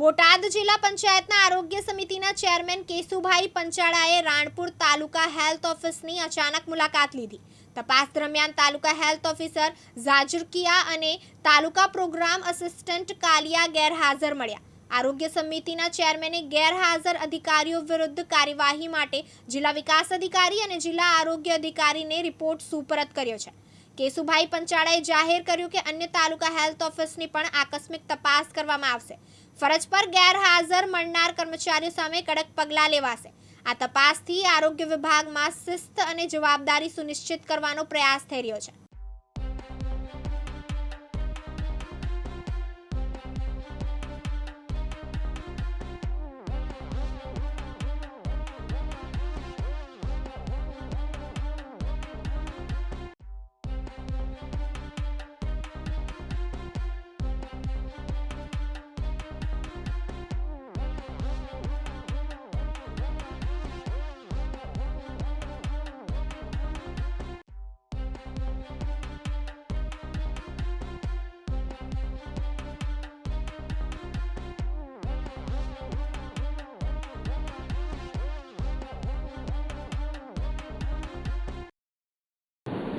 બોટાદ જિલ્લા પંચાયતના આરોગ્ય સમિતિના ચેરમેન કેશુભાઈ પંચાળાએ રાણપુર તાલુકા હેલ્થ ઓફિસની અચાનક મુલાકાત લીધી. તપાસ દરમિયાન તાલુકા હેલ્થ ઓફિસર ઝાજુરકિયા અને તાલુકા પ્રોગ્રામ અસિસ્ટન્ટ કાલિયા ગેરહાજર મળ્યા. આરોગ્ય સમિતિના ચેરમેને ગેરહાજર અધિકારીઓ વિરુદ્ધ કાર્યવાહી માટે જિલ્લા વિકાસ અધિકારી અને જિલ્લા આરોગ્ય અધિકારીને રિપોર્ટ સુપરત કર્યો છે. કેશુભાઈ પંચાળાએ જાહેર કર્યું કે અન્ય તાલુકા હેલ્થ ઓફિસની પણ આકસ્મિક તપાસ કરવામાં આવશે. ફરજ પર ગેરહાજર મળનાર કર્મચારીઓ સામે કડક પગલાં લેવાશે. આ તપાસથી આરોગ્ય વિભાગમાં શિસ્ત અને જવાબદારી સુનિશ્ચિત કરવાનો પ્રયાસ થઈ રહ્યો છે.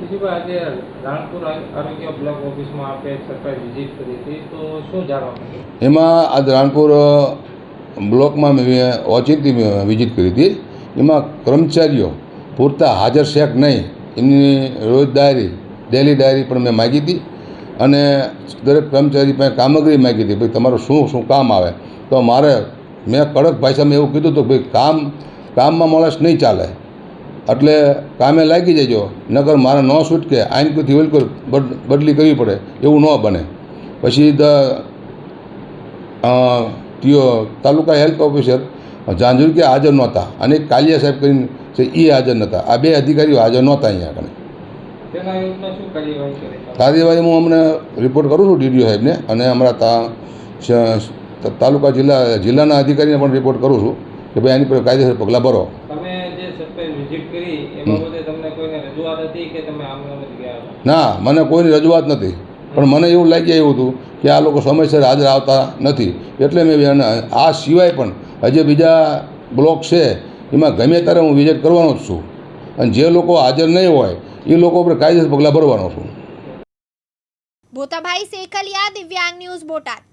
કિશુભાઈ આજે રાણપુર આરોગ્ય બ્લોક ઓફિસમાં આપે સરકારી વિઝિટ કરી હતી, તો શું જાણવા એમાં આજ રાણપુર બ્લોકમાં મેં ઓચિંતી વિઝિટ કરી હતી. એમાં કર્મચારીઓ પૂરતા હાજર શેક નહીં. એમની રોજ ડાયરી, ડેલી ડાયરી પણ મેં માગી હતી. અને દરેક કર્મચારી પાસે કામગીરી માગી હતી, ભાઈ, તમારું શું શું કામ આવે? તો મારે, મેં કડક ભાષામાં એવું કીધું હતું, ભાઈ, કામ, કામમાં માણસ નહીં ચાલે. એટલે કામે લાગી જજો નગર મારે ન છૂટકે આઈન કોઈથી ઓલ બદલી કરવી પડે એવું ન બને. પછી અ, તાલુકા હેલ્થ ઓફિસર ઝાંઝુરકે હાજર નહોતા અને કાલિયા સાહેબ કરીને છે એ હાજર નહોતા. આ બે અધિકારીઓ હાજર નહોતા અહીંયા આગળ. કાર્યવાહી હું અમને રિપોર્ટ કરું છું ડીડીઓ સાહેબને અને અમારા તા તાલુકા જિલ્લા જિલ્લાના અધિકારીને પણ રિપોર્ટ કરું છું કે ભાઈ આની પર કાયદેસર પગલાં ભરો. સરકારી કરી એ બાબતે તમને કોઈને રજૂઆત હતી કે તમે આમ આમ ગયા ના મને કોઈની રજૂઆત નથી. પણ મને એવું લાગી આવ્યું હતું કે આ લોકો સમયસર હાજર આવતા નથી. એટલે મેં આ સિવાય પણ હજી બીજા બ્લોક છે એમાં ગમે ત્યારે હું વિઝિટ કરવાનો જ છું. અને જે લોકો હાજર નહીં હોય એ લોકો પર કાયદેસર પગલાં ભરવાનો છું. ભૂતાભાઈ સેકલિયા દિવ્યાંગ ન્યૂઝ બોટાદ.